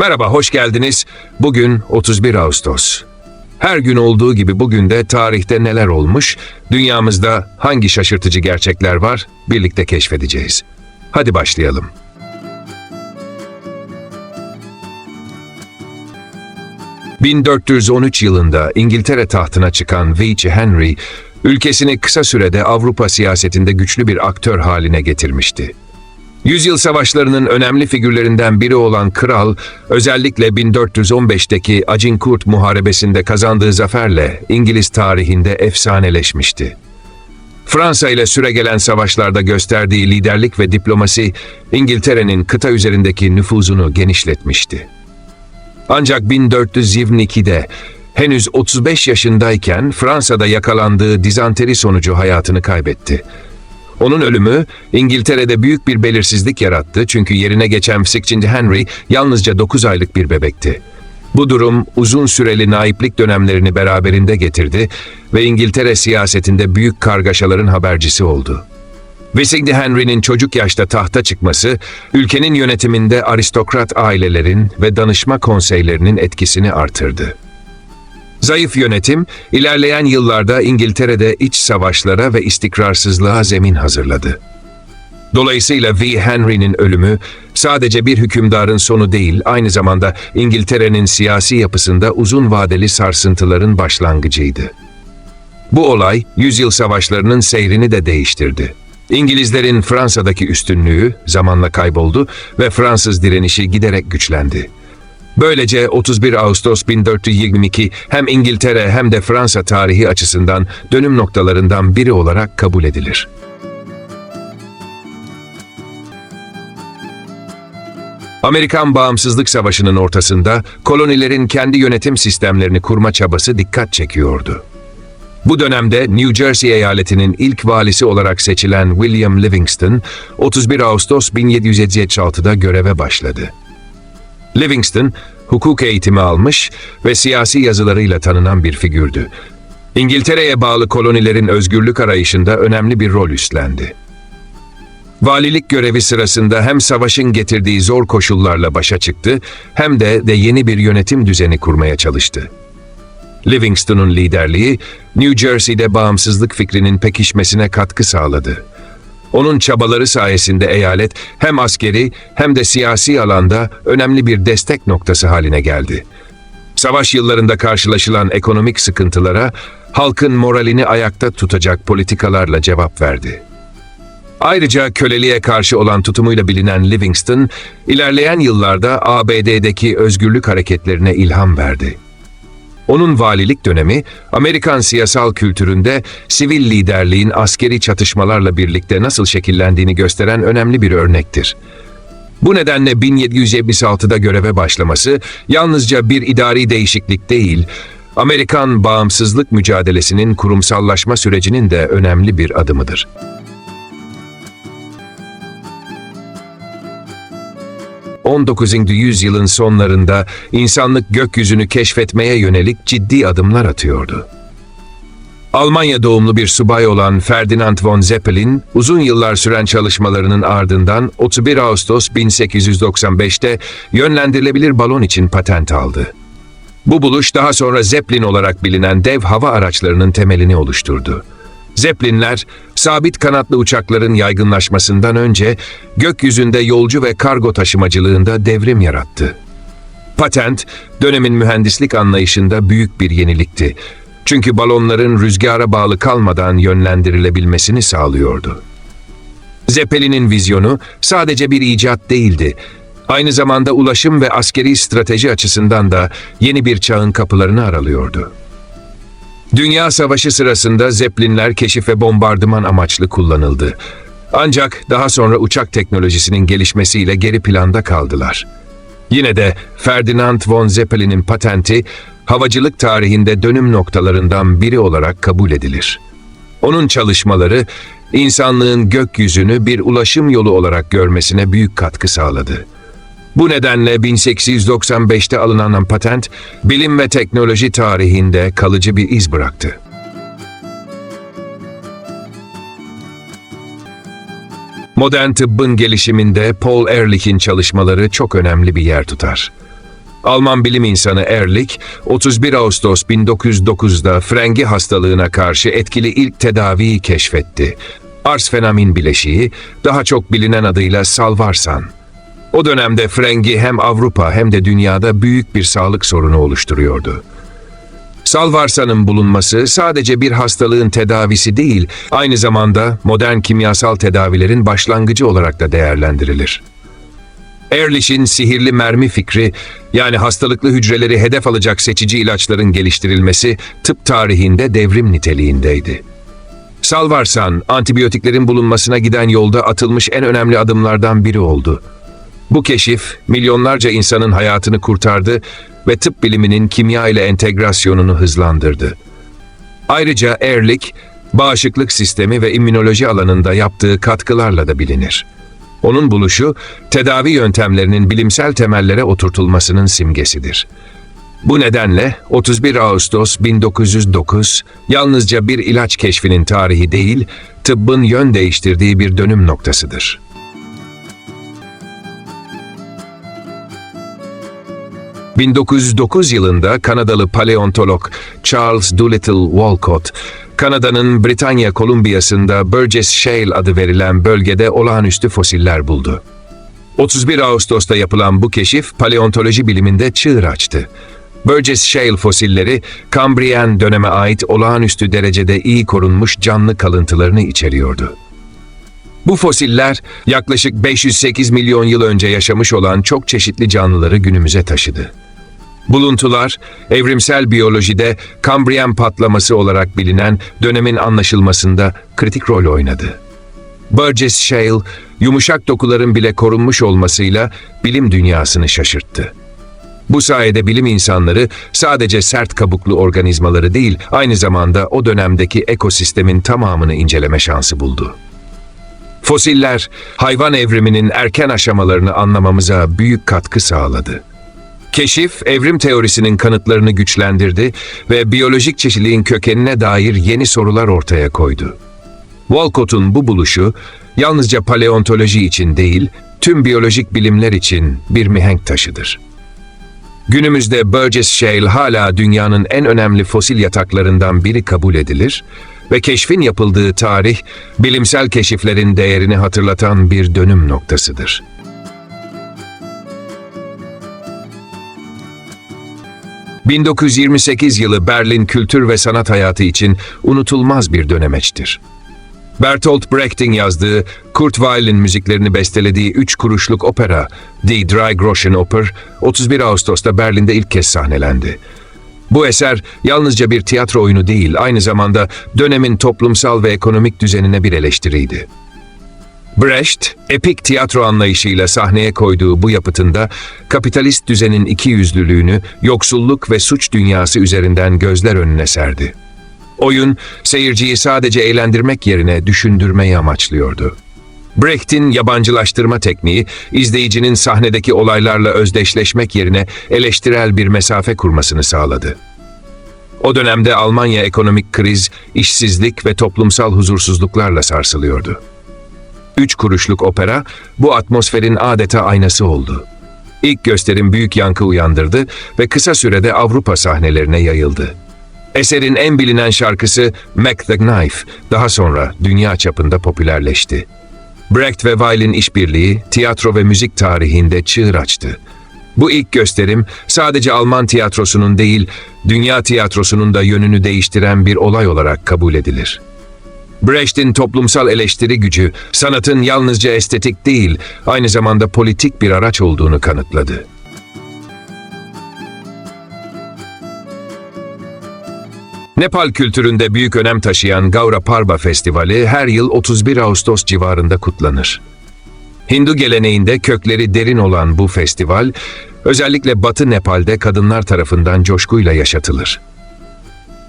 Merhaba, hoş geldiniz. Bugün 31 Ağustos. Her gün olduğu gibi bugün de tarihte neler olmuş, dünyamızda hangi şaşırtıcı gerçekler var birlikte keşfedeceğiz. Hadi başlayalım. ...1413 yılında İngiltere tahtına çıkan Veitch Henry... ...ülkesini kısa sürede Avrupa siyasetinde güçlü bir aktör haline getirmişti. Yüzyıl savaşlarının önemli figürlerinden biri olan kral, özellikle 1415'teki Agincourt Muharebesi'nde kazandığı zaferle İngiliz tarihinde efsaneleşmişti. Fransa ile süregelen savaşlarda gösterdiği liderlik ve diplomasi, İngiltere'nin kıta üzerindeki nüfuzunu genişletmişti. Ancak 1422'de henüz 35 yaşındayken Fransa'da yakalandığı dizanteri sonucu hayatını kaybetti. Onun ölümü İngiltere'de büyük bir belirsizlik yarattı çünkü yerine geçen 2. Henry yalnızca 9 aylık bir bebekti. Bu durum uzun süreli naiplik dönemlerini beraberinde getirdi ve İngiltere siyasetinde büyük kargaşaların habercisi oldu. Visigli Henry'nin çocuk yaşta tahta çıkması, ülkenin yönetiminde aristokrat ailelerin ve danışma konseylerinin etkisini artırdı. Zayıf yönetim, ilerleyen yıllarda İngiltere'de iç savaşlara ve istikrarsızlığa zemin hazırladı. Dolayısıyla V. Henry'nin ölümü sadece bir hükümdarın sonu değil, aynı zamanda İngiltere'nin siyasi yapısında uzun vadeli sarsıntıların başlangıcıydı. Bu olay, yüzyıl savaşlarının seyrini de değiştirdi. İngilizlerin Fransa'daki üstünlüğü zamanla kayboldu ve Fransız direnişi giderek güçlendi. Böylece 31 Ağustos 1422 hem İngiltere hem de Fransa tarihi açısından dönüm noktalarından biri olarak kabul edilir. Amerikan Bağımsızlık Savaşı'nın ortasında kolonilerin kendi yönetim sistemlerini kurma çabası dikkat çekiyordu. Bu dönemde New Jersey eyaletinin ilk valisi olarak seçilen William Livingston, 31 Ağustos 1776'da göreve başladı. Livingston, hukuk eğitimi almış ve siyasi yazılarıyla tanınan bir figürdü. İngiltere'ye bağlı kolonilerin özgürlük arayışında önemli bir rol üstlendi. Valilik görevi sırasında hem savaşın getirdiği zor koşullarla başa çıktı hem de de yeni bir yönetim düzeni kurmaya çalıştı. Livingston'un liderliği New Jersey'de bağımsızlık fikrinin pekişmesine katkı sağladı. Onun çabaları sayesinde eyalet hem askeri hem de siyasi alanda önemli bir destek noktası haline geldi. Savaş yıllarında karşılaşılan ekonomik sıkıntılara halkın moralini ayakta tutacak politikalarla cevap verdi. Ayrıca köleliğe karşı olan tutumuyla bilinen Livingston, ilerleyen yıllarda ABD'deki özgürlük hareketlerine ilham verdi. Onun valilik dönemi, Amerikan siyasal kültüründe sivil liderliğin askeri çatışmalarla birlikte nasıl şekillendiğini gösteren önemli bir örnektir. Bu nedenle 1776'da göreve başlaması yalnızca bir idari değişiklik değil, Amerikan bağımsızlık mücadelesinin kurumsallaşma sürecinin de önemli bir adımıdır. 19. yüzyılın sonlarında insanlık gökyüzünü keşfetmeye yönelik ciddi adımlar atıyordu. Almanya doğumlu bir subay olan Ferdinand von Zeppelin, uzun yıllar süren çalışmalarının ardından 31 Ağustos 1895'te yönlendirilebilir balon için patent aldı. Bu buluş daha sonra Zeppelin olarak bilinen dev hava araçlarının temelini oluşturdu. Zeppelinler, sabit kanatlı uçakların yaygınlaşmasından önce gökyüzünde yolcu ve kargo taşımacılığında devrim yarattı. Patent, dönemin mühendislik anlayışında büyük bir yenilikti. Çünkü balonların rüzgara bağlı kalmadan yönlendirilebilmesini sağlıyordu. Zeppelin'in vizyonu sadece bir icat değildi. Aynı zamanda ulaşım ve askeri strateji açısından da yeni bir çağın kapılarını aralıyordu. Dünya Savaşı sırasında Zeppelinler keşif ve bombardıman amaçlı kullanıldı. Ancak daha sonra uçak teknolojisinin gelişmesiyle geri planda kaldılar. Yine de Ferdinand von Zeppelin'in patenti havacılık tarihinde dönüm noktalarından biri olarak kabul edilir. Onun çalışmaları insanlığın gökyüzünü bir ulaşım yolu olarak görmesine büyük katkı sağladı. Bu nedenle 1895'te alınan patent, bilim ve teknoloji tarihinde kalıcı bir iz bıraktı. Modern tıbbın gelişiminde Paul Ehrlich'in çalışmaları çok önemli bir yer tutar. Alman bilim insanı Ehrlich, 31 Ağustos 1909'da frengi hastalığına karşı etkili ilk tedaviyi keşfetti. Arsfenamin bileşiği, daha çok bilinen adıyla salvarsan. O dönemde frengi hem Avrupa hem de dünyada büyük bir sağlık sorunu oluşturuyordu. Salvarsanın bulunması sadece bir hastalığın tedavisi değil, aynı zamanda modern kimyasal tedavilerin başlangıcı olarak da değerlendirilir. Ehrlich'in sihirli mermi fikri, yani hastalıklı hücreleri hedef alacak seçici ilaçların geliştirilmesi tıp tarihinde devrim niteliğindeydi. Salvarsan, antibiyotiklerin bulunmasına giden yolda atılmış en önemli adımlardan biri oldu. Bu keşif, milyonlarca insanın hayatını kurtardı ve tıp biliminin kimya ile entegrasyonunu hızlandırdı. Ayrıca Ehrlich, bağışıklık sistemi ve immünoloji alanında yaptığı katkılarla da bilinir. Onun buluşu, tedavi yöntemlerinin bilimsel temellere oturtulmasının simgesidir. Bu nedenle 31 Ağustos 1909 yalnızca bir ilaç keşfinin tarihi değil, tıbbın yön değiştirdiği bir dönüm noktasıdır. ...1909 yılında Kanadalı paleontolog Charles Doolittle Walcott, Kanada'nın Britanya Kolumbiyası'nda Burgess Shale adı verilen bölgede olağanüstü fosiller buldu. 31 Ağustos'ta yapılan bu keşif paleontoloji biliminde çığır açtı. Burgess Shale fosilleri Kambriyen döneme ait olağanüstü derecede iyi korunmuş canlı kalıntılarını içeriyordu. Bu fosiller yaklaşık 508 milyon yıl önce yaşamış olan çok çeşitli canlıları günümüze taşıdı. Buluntular, evrimsel biyolojide Kambriyen patlaması olarak bilinen dönemin anlaşılmasında kritik rol oynadı. Burgess Shale, yumuşak dokuların bile korunmuş olmasıyla bilim dünyasını şaşırttı. Bu sayede bilim insanları sadece sert kabuklu organizmaları değil, aynı zamanda o dönemdeki ekosistemin tamamını inceleme şansı buldu. Fosiller, hayvan evriminin erken aşamalarını anlamamıza büyük katkı sağladı. Keşif, evrim teorisinin kanıtlarını güçlendirdi ve biyolojik çeşitliliğin kökenine dair yeni sorular ortaya koydu. Walcott'un bu buluşu, yalnızca paleontoloji için değil, tüm biyolojik bilimler için bir mihenk taşıdır. Günümüzde Burgess Shale hala dünyanın en önemli fosil yataklarından biri kabul edilir ve keşfin yapıldığı tarih, bilimsel keşiflerin değerini hatırlatan bir dönüm noktasıdır. 1928 yılı Berlin kültür ve sanat hayatı için unutulmaz bir dönemeçtir. Bertolt Brecht'in yazdığı, Kurt Weill'in müziklerini bestelediği üç kuruşluk opera Die Drei Groschen Oper 31 Ağustos'ta Berlin'de ilk kez sahnelendi. Bu eser yalnızca bir tiyatro oyunu değil, aynı zamanda dönemin toplumsal ve ekonomik düzenine bir eleştiriydi. Brecht, epik tiyatro anlayışıyla sahneye koyduğu bu yapıtında kapitalist düzenin ikiyüzlülüğünü, yoksulluk ve suç dünyası üzerinden gözler önüne serdi. Oyun, seyirciyi sadece eğlendirmek yerine düşündürmeyi amaçlıyordu. Brecht'in yabancılaştırma tekniği, izleyicinin sahnedeki olaylarla özdeşleşmek yerine eleştirel bir mesafe kurmasını sağladı. O dönemde Almanya ekonomik kriz, işsizlik ve toplumsal huzursuzluklarla sarsılıyordu. Üç kuruşluk opera bu atmosferin adeta aynası oldu. İlk gösterim büyük yankı uyandırdı ve kısa sürede Avrupa sahnelerine yayıldı. Eserin en bilinen şarkısı Mac the Knife daha sonra dünya çapında popülerleşti. Brecht ve Weill'in işbirliği tiyatro ve müzik tarihinde çığır açtı. Bu ilk gösterim sadece Alman tiyatrosunun değil, dünya tiyatrosunun da yönünü değiştiren bir olay olarak kabul edilir. Brecht'in toplumsal eleştiri gücü, sanatın yalnızca estetik değil, aynı zamanda politik bir araç olduğunu kanıtladı. Nepal kültüründe büyük önem taşıyan Gaura Parba Festivali her yıl 31 Ağustos civarında kutlanır. Hindu geleneğinde kökleri derin olan bu festival, özellikle Batı Nepal'de kadınlar tarafından coşkuyla yaşatılır.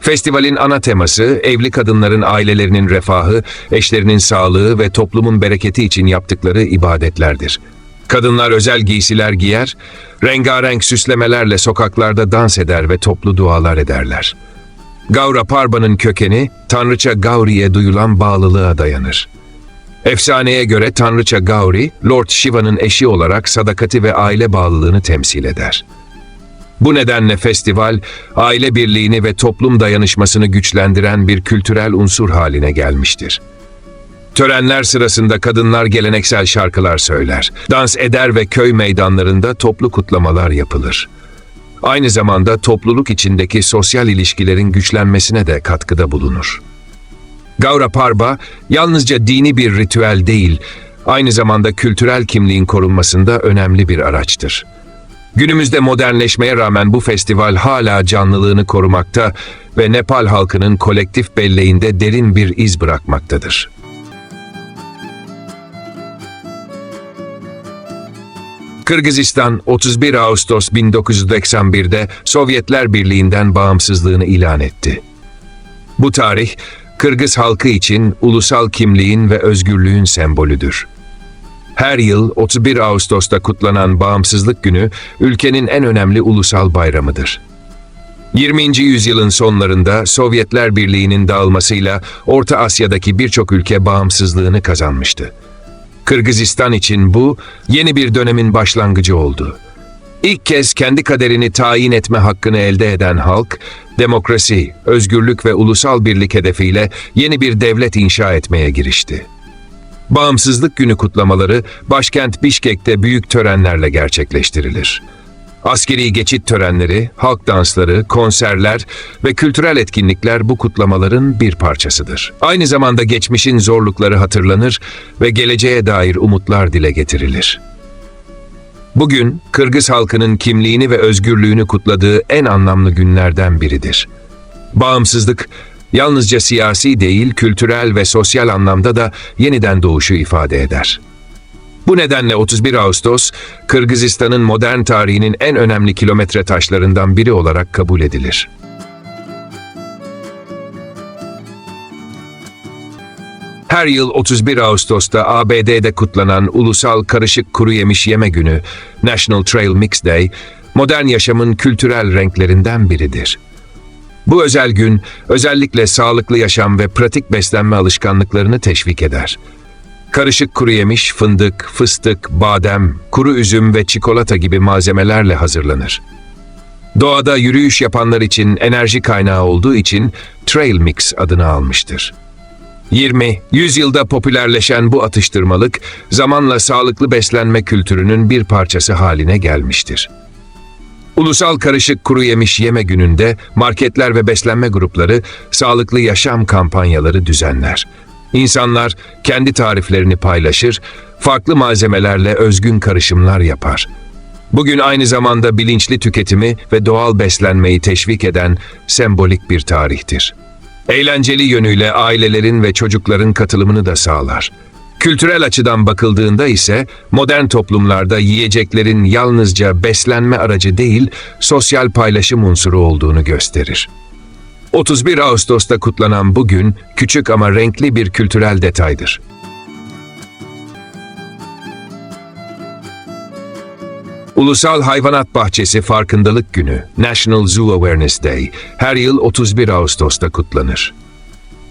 Festivalin ana teması, evli kadınların ailelerinin refahı, eşlerinin sağlığı ve toplumun bereketi için yaptıkları ibadetlerdir. Kadınlar özel giysiler giyer, rengarenk süslemelerle sokaklarda dans eder ve toplu dualar ederler. Gaura Parba'nın kökeni, Tanrıça Gauri'ye duyulan bağlılığa dayanır. Efsaneye göre Tanrıça Gauri, Lord Shiva'nın eşi olarak sadakati ve aile bağlılığını temsil eder. Bu nedenle festival, aile birliğini ve toplum dayanışmasını güçlendiren bir kültürel unsur haline gelmiştir. Törenler sırasında kadınlar geleneksel şarkılar söyler, dans eder ve köy meydanlarında toplu kutlamalar yapılır. Aynı zamanda topluluk içindeki sosyal ilişkilerin güçlenmesine de katkıda bulunur. Gaura Parba yalnızca dini bir ritüel değil, aynı zamanda kültürel kimliğin korunmasında önemli bir araçtır. Günümüzde modernleşmeye rağmen bu festival hala canlılığını korumakta ve Nepal halkının kolektif belleğinde derin bir iz bırakmaktadır. Kırgızistan 31 Ağustos 1991'de Sovyetler Birliği'nden bağımsızlığını ilan etti. Bu tarih, Kırgız halkı için ulusal kimliğin ve özgürlüğün sembolüdür. Her yıl 31 Ağustos'ta kutlanan Bağımsızlık Günü ülkenin en önemli ulusal bayramıdır. 20. yüzyılın sonlarında Sovyetler Birliği'nin dağılmasıyla Orta Asya'daki birçok ülke bağımsızlığını kazanmıştı. Kırgızistan için bu yeni bir dönemin başlangıcı oldu. İlk kez kendi kaderini tayin etme hakkını elde eden halk, demokrasi, özgürlük ve ulusal birlik hedefiyle yeni bir devlet inşa etmeye girişti. Bağımsızlık Günü kutlamaları başkent Bişkek'te büyük törenlerle gerçekleştirilir. Askeri geçit törenleri, halk dansları, konserler ve kültürel etkinlikler bu kutlamaların bir parçasıdır. Aynı zamanda geçmişin zorlukları hatırlanır ve geleceğe dair umutlar dile getirilir. Bugün Kırgız halkının kimliğini ve özgürlüğünü kutladığı en anlamlı günlerden biridir. Bağımsızlık yalnızca siyasi değil, kültürel ve sosyal anlamda da yeniden doğuşu ifade eder. Bu nedenle 31 Ağustos, Kırgızistan'ın modern tarihinin en önemli kilometre taşlarından biri olarak kabul edilir. Her yıl 31 Ağustos'ta ABD'de kutlanan Ulusal Karışık Kuru Yemiş Yeme Günü, National Trail Mix Day, modern yaşamın kültürel renklerinden biridir. Bu özel gün özellikle sağlıklı yaşam ve pratik beslenme alışkanlıklarını teşvik eder. Karışık kuru yemiş, fındık, fıstık, badem, kuru üzüm ve çikolata gibi malzemelerle hazırlanır. Doğada yürüyüş yapanlar için enerji kaynağı olduğu için Trail Mix adını almıştır. 20. Yüzyılda popülerleşen bu atıştırmalık zamanla sağlıklı beslenme kültürünün bir parçası haline gelmiştir. Ulusal Karışık Kuru Yemiş Yeme Günü'nde marketler ve beslenme grupları sağlıklı yaşam kampanyaları düzenler. İnsanlar kendi tariflerini paylaşır, farklı malzemelerle özgün karışımlar yapar. Bugün aynı zamanda bilinçli tüketimi ve doğal beslenmeyi teşvik eden sembolik bir tarihtir. Eğlenceli yönüyle ailelerin ve çocukların katılımını da sağlar. Kültürel açıdan bakıldığında ise modern toplumlarda yiyeceklerin yalnızca beslenme aracı değil, sosyal paylaşım unsuru olduğunu gösterir. 31 Ağustos'ta kutlanan bu gün küçük ama renkli bir kültürel detaydır. Ulusal Hayvanat Bahçesi Farkındalık Günü, National Zoo Awareness Day, her yıl 31 Ağustos'ta kutlanır.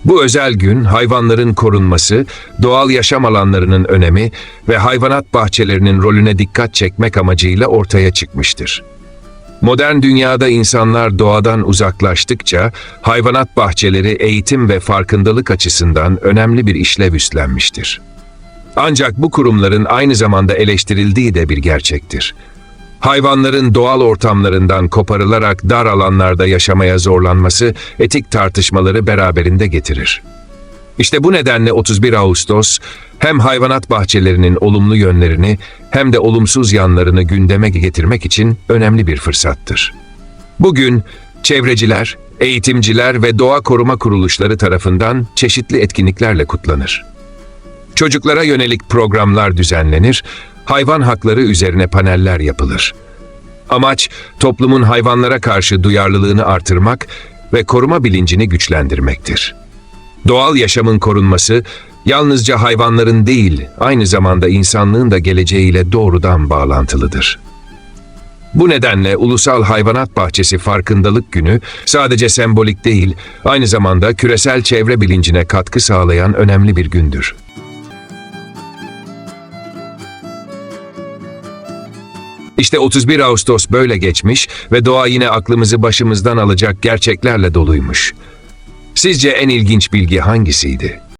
Bu özel gün hayvanların korunması, doğal yaşam alanlarının önemi ve hayvanat bahçelerinin rolüne dikkat çekmek amacıyla ortaya çıkmıştır. Modern dünyada insanlar doğadan uzaklaştıkça hayvanat bahçeleri eğitim ve farkındalık açısından önemli bir işlev üstlenmiştir. Ancak bu kurumların aynı zamanda eleştirildiği de bir gerçektir. Hayvanların doğal ortamlarından koparılarak dar alanlarda yaşamaya zorlanması etik tartışmaları beraberinde getirir. İşte bu nedenle 31 Ağustos hem hayvanat bahçelerinin olumlu yönlerini hem de olumsuz yanlarını gündeme getirmek için önemli bir fırsattır. Bugün çevreciler, eğitimciler ve doğa koruma kuruluşları tarafından çeşitli etkinliklerle kutlanır. Çocuklara yönelik programlar düzenlenir, hayvan hakları üzerine paneller yapılır. Amaç toplumun hayvanlara karşı duyarlılığını artırmak ve koruma bilincini güçlendirmektir. Doğal yaşamın korunması yalnızca hayvanların değil, aynı zamanda insanlığın da geleceğiyle doğrudan bağlantılıdır. Bu nedenle Ulusal Hayvanat Bahçesi Farkındalık Günü sadece sembolik değil, aynı zamanda küresel çevre bilincine katkı sağlayan önemli bir gündür. İşte 31 Ağustos böyle geçmiş ve doğa yine aklımızı başımızdan alacak gerçeklerle doluymuş. Sizce en ilginç bilgi hangisiydi?